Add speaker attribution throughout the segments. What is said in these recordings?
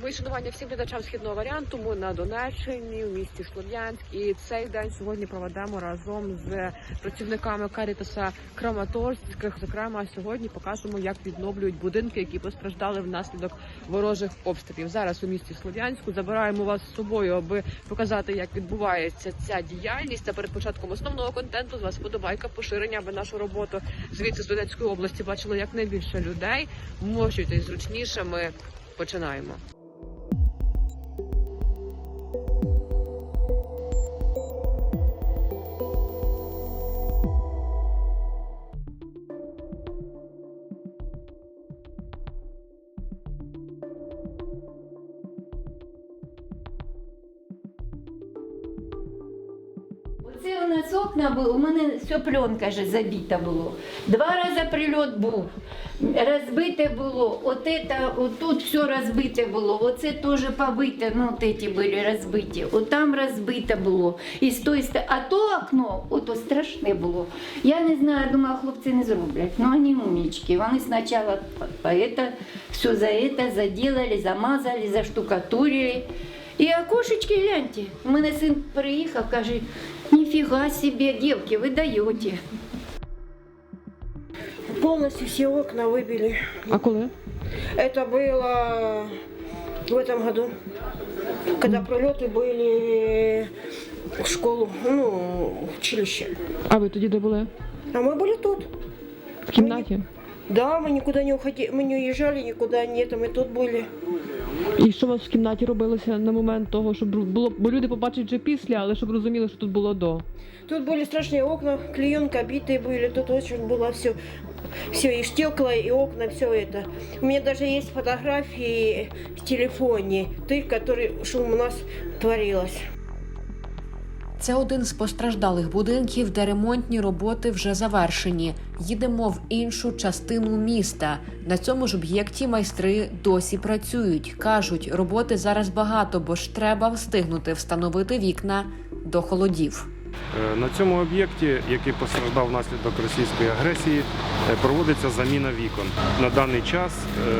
Speaker 1: Мої шанування всім глядачам східного варіанту. Ми на Донеччині, в місті Слов'янськ. І цей день сьогодні проведемо разом з працівниками Карітаса Краматорських. Зокрема, сьогодні покажемо, як відновлюють будинки, які постраждали внаслідок ворожих обстрілів. Зараз у місті Слов'янську забираємо вас з собою, аби показати, як відбувається ця діяльність. Та перед початком основного контенту з вас подобайка, поширення, аби нашу роботу звідси з Донецької області бачило якнайбільше людей. Можете зручніше. Ми починаємо.
Speaker 2: нас окна були, у мене все пленка же забита було. Два рази прильот був, розбите було, от это, от тут все розбите було, оце теж побите, ну от эти були розбиті, от там розбите було. І з тої ст- а то окно, ото страшне було. Я не знаю, думала, хлопці не зроблять. Ну вони умнички. Вони спочатку по это, все за это заделали, замазали, заштукатурили. І окошечки гляньте. У мене син приїхав, каже, ніфіга собі, дівки, ви даєте.
Speaker 3: Полностью все окна выбили.
Speaker 1: А коли?
Speaker 3: Это было в этом году, когда пролеты были в школу, ну, в училище.
Speaker 1: А ви тоді де були?
Speaker 3: А мы были тут.
Speaker 1: В кімнаті?
Speaker 3: Да, мы никуда не уходили, мы не уезжали никуда, нет, мы тут были.
Speaker 1: І що у вас в кімнаті робилося на момент того, щоб було, бо люди побачать вже після, але щоб розуміли, що тут було до.
Speaker 3: Тут были страшные окна, клеенка битые были, тут очень было все, все и стекла, и окна, все это. У меня даже есть фотографии в телефоне, tych, которые, что у нас творилось.
Speaker 4: Це один з постраждалих будинків, де ремонтні роботи вже завершені. Їдемо в іншу частину міста. На цьому ж об'єкті майстри досі працюють. кажуть, роботи зараз багато, бо ж треба встигнути встановити вікна до холодів.
Speaker 5: Е, На цьому об'єкті, який постраждав внаслідок російської агресії, е, проводиться заміна вікон. На даний час е,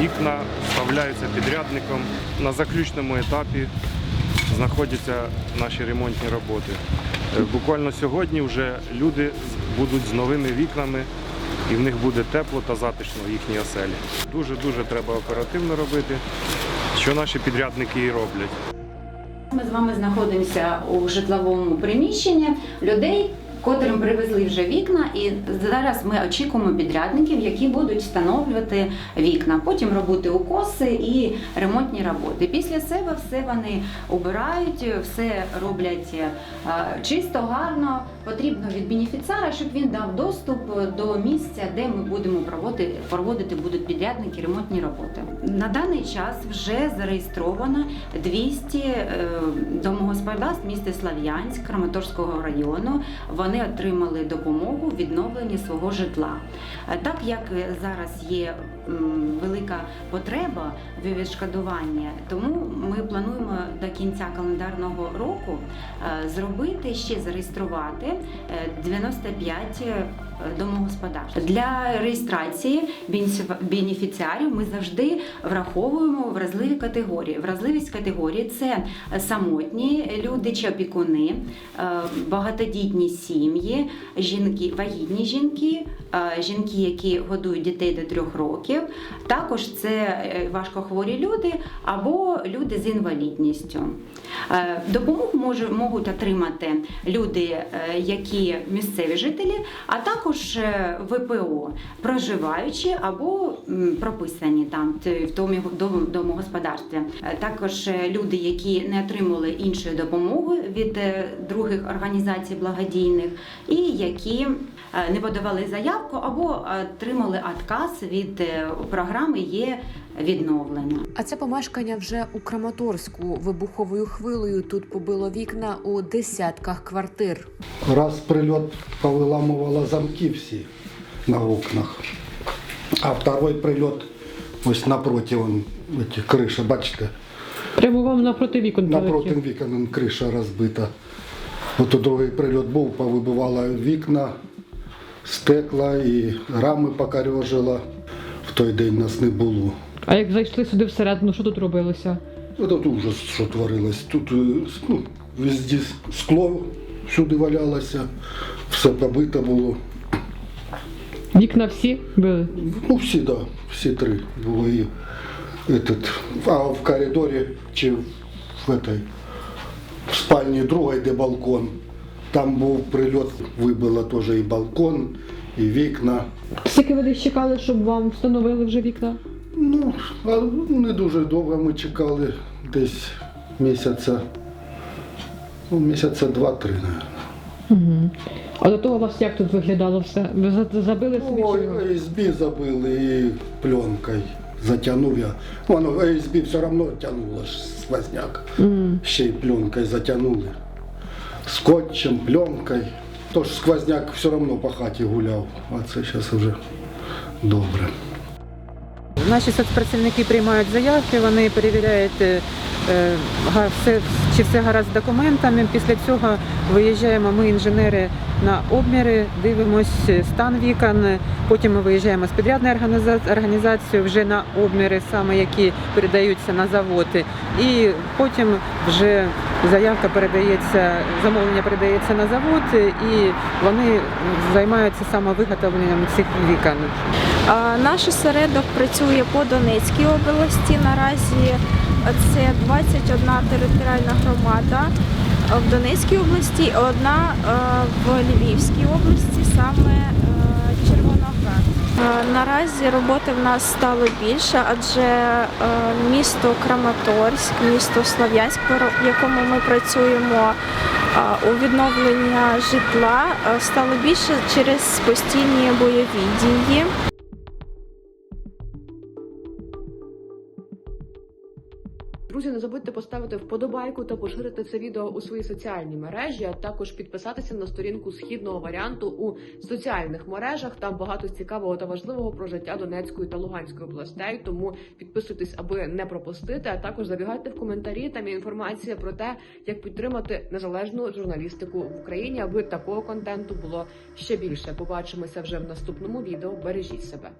Speaker 5: вікна вставляються підрядником. На заключному етапі знаходяться наші ремонтні роботи. Е, Буквально сьогодні вже люди будуть з новими вікнами і в них буде тепло та затишно в їхній оселі. Дуже-дуже треба оперативно робити, що наші підрядники і роблять.
Speaker 2: Ми з вами знаходимося у житловому приміщенні людей, котрим привезли вже вікна, і зараз ми очікуємо підрядників, які будуть встановлювати вікна. Потім робити укоси і ремонтні роботи. Після себе все вони обирають, все роблять е, чисто, гарно. Потрібно від бенефіціара, щоб він дав доступ до місця, де ми будемо проводити, проводити будуть підрядники ремонтні роботи. На даний час вже зареєстровано 200 е, домогосподарств міста Слав'янськ Краматорського району. Вони отримали допомогу в відновленні свого житла. Е, Так як е, зараз є велика потреба в відшкодуванні, тому ми плануємо до кінця календарного року е, зробити ще зареєструвати е, 95 е, домогосподарств. Для реєстрації бенефі- бенефіціарів ми завжди враховуємо вразливі категорії. Вразливість категорії це самотні люди чи опікуни, е, багатодітні сім'ї, жінки, вагітні жінки, е, жінки, які годують дітей до трьох років. Також це е, важкохворі люди або люди з інвалідністю. Е, Допомогу можуть отримати люди, е, які місцеві жителі, а також ВПО, проживаючі або прописані там в дому- домогосподарстві. Також люди, які не отримали іншої допомоги від других організацій благодійних, і які не подавали заявку або отримали отказ від програми є відновлення.
Speaker 4: А це помешкання вже у Краматорську. Вибуховою хвилею тут побило вікна у десятках квартир.
Speaker 6: Раз прильот повиламувало замки всі на окнах, а второй прильот ось напроти вон, эти, криші, бачите,
Speaker 1: Прямо вам напроти вікон
Speaker 6: напроти вікон криша розбита. От другий прильот був, повибивало вікна, стекла і рами покорежила В той день нас не було.
Speaker 1: А як зайшли сюди всередину, що тут робилося?
Speaker 6: Этот ужас, що творилось. Тут е, ну, везде скло всюди валялося, все побито було.
Speaker 1: Вікна всі били?
Speaker 6: Ну, всі, да, всі три було. І этот, а в коридорі чи в этой, в спальні другої, де балкон. Там був прильот, вибило теж і балкон, і вікна.
Speaker 1: Скільки ви десь чекали, щоб вам встановили вже вікна?
Speaker 6: Ну, не дуже довго ми чекали, десь місяця, ну, місяця два-три, мабуть.
Speaker 1: Угу. А до того у вас як тут виглядало все? Ви забили собі
Speaker 6: Ой,
Speaker 1: чи його?
Speaker 6: ASB забили і пленкою затягнув я. Воно ASB все одно тягнуло ж сквозняк.
Speaker 1: Мгм.
Speaker 6: Ще й пленкою затягнули. Скотчем, пленкою. Тож сквозняк все одно по хаті гуляв, а це зараз вже добре.
Speaker 7: Наші соцпрацівники приймають заявки, вони перевіряють, е, е, чи все гаразд з документами. Після цього виїжджаємо ми, інженери, на обміри, дивимося стан вікон. Потім ми виїжджаємо з підрядною організа- організацією вже на обміри, саме які передаються на заводи. І потім вже заявка передається, замовлення передається на завод, і вони займаються саме виготовленням цих вікон.
Speaker 8: Наш осередок працює по Донецькій області. Наразі це 21 територіальна громада в Донецькій області, одна е, в Львівській області, саме е. Е, Наразі роботи в нас стало більше, адже е, місто Краматорськ, місто Слов'янськ, в якому ми працюємо, е, у відновлення житла е, стало більше через постійні бойові дії.
Speaker 1: Друзі, не забудьте поставити вподобайку та поширити це відео у свої соціальні мережі, а також підписатися на сторінку східного варіанту у соціальних мережах. Там багато цікавого та важливого про життя Донецької та Луганської областей. Тому підписуйтесь, аби не пропустити. А також забігайте в коментарі. Там є інформація про те, як підтримати незалежну журналістику в Україні, аби такого контенту було ще більше. Побачимося вже в наступному відео. Бережіть себе.